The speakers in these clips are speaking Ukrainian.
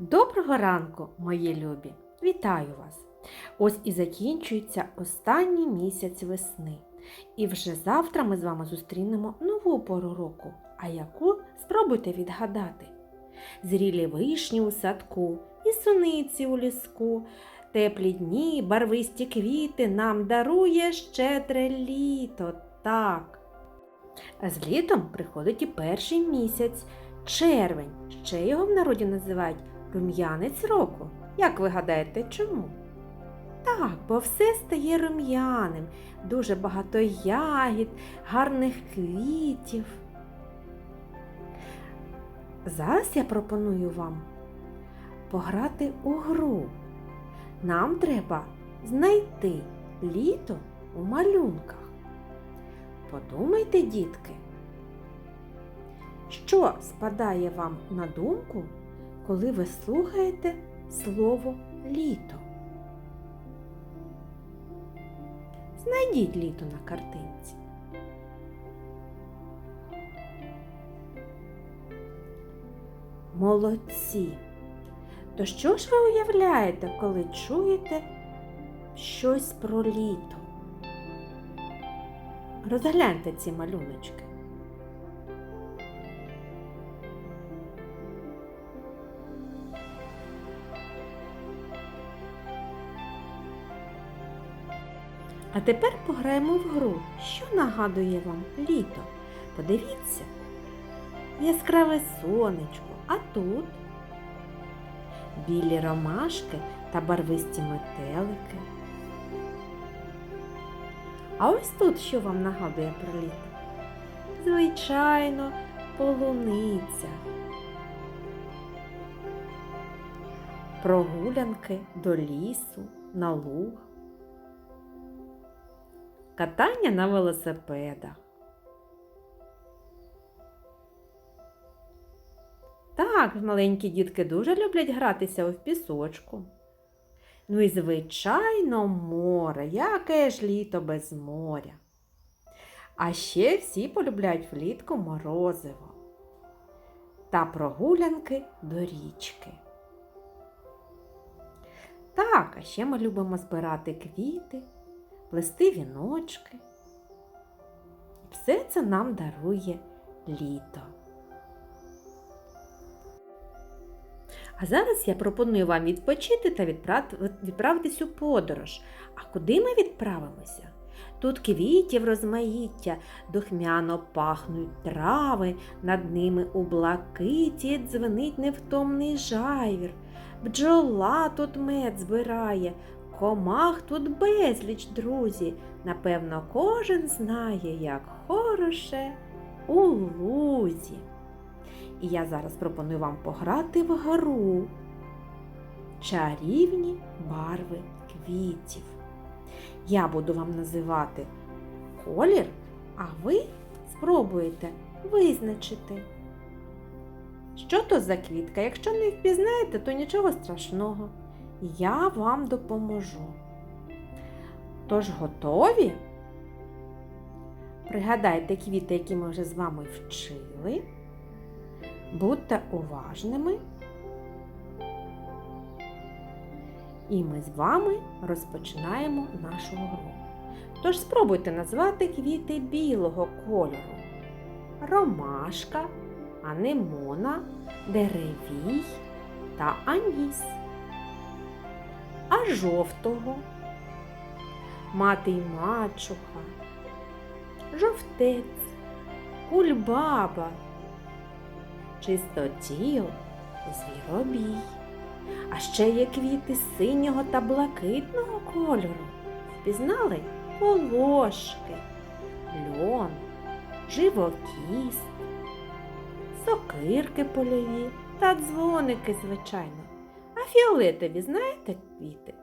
Доброго ранку, мої любі! Вітаю вас! Ось і закінчується останній місяць весни. І вже завтра ми з вами зустрінемо нову пору року. А яку спробуйте відгадати. Зрілі вишні у садку, і суниці у ліску, теплі дні, барвисті квіти нам дарує щедре літо. Так. А з літом приходить і перший місяць червень. Ще його в народі називають рум'янець року. Як ви гадаєте, чому? Так, бо все стає рум'яним, дуже багато ягід, гарних квітів. Зараз я пропоную вам пограти у гру. Нам треба знайти літо у малюнках. Подумайте, дітки, що спадає вам на думку, коли ви слухаєте слово літо? Знайдіть літо на картинці. Молодці! То що ж ви уявляєте, коли чуєте щось про літо? Розгляньте ці малюночки. А тепер пограємо в гру, що нагадує вам літо. Подивіться, яскраве сонечко, а тут білі ромашки та барвисті метелики. А ось тут що вам нагадує про літо? Звичайно, полуниця. Прогулянки до лісу, на луг. Катання на велосипедах. Так, маленькі дітки дуже люблять гратися в пісочку. Ну і, звичайно, море, яке ж літо без моря. А ще всі полюбляють влітку морозиво та прогулянки до річки. Так, а ще ми любимо збирати квіти, плести віночки. Все це нам дарує літо. А зараз я пропоную вам відпочити та відправитись у подорож. А куди ми відправимося? Тут квітів розмаїття, духмяно пахнуть трави, над ними у блакиті дзвенить невтомний жайвір. Бджола тут мед збирає, комах тут безліч, друзі. Напевно, кожен знає, як хороше у лузі. І я зараз пропоную вам пограти в гру чарівні барви квітів. Я буду вам називати колір, а ви спробуєте визначити. Що то за квітка? Якщо не впізнаєте, то нічого страшного. Я вам допоможу. Тож готові? Пригадайте квіти, які ми вже з вами вчили. Будьте уважними. І ми з вами розпочинаємо нашу гру. Тож спробуйте назвати квіти білого кольору. Ромашка, анемона, деревій та аніс. А жовтого мати й мачуха, жовтець, кульбаба чистотіл, звіробій. А ще є квіти синього та блакитного кольору. Впізнали волошки, льон, живокіст, сокирки польові та дзвоники, звичайно. А фіолетові знаєте квіти?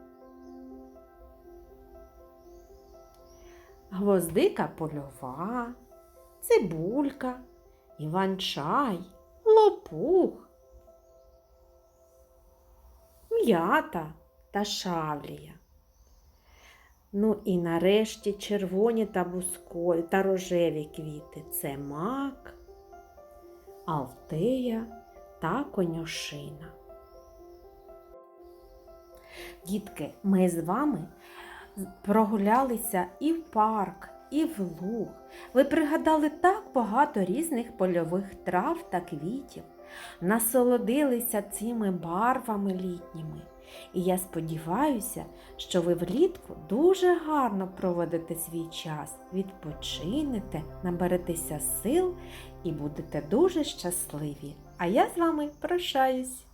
Гвоздика польова, цибулька, іван-чай, лопух, м'ята та шавлія. Ну і нарешті червоні та бускові та рожеві квіти це мак, алтея та конюшина. Дітки, ми з вами прогулялися і в парк, і в луг. Ви пригадали так багато різних польових трав та квітів, насолодилися цими барвами літніми. І я сподіваюся, що ви влітку дуже гарно проводите свій час, відпочинете, наберетеся сил і будете дуже щасливі. А я з вами прощаюсь.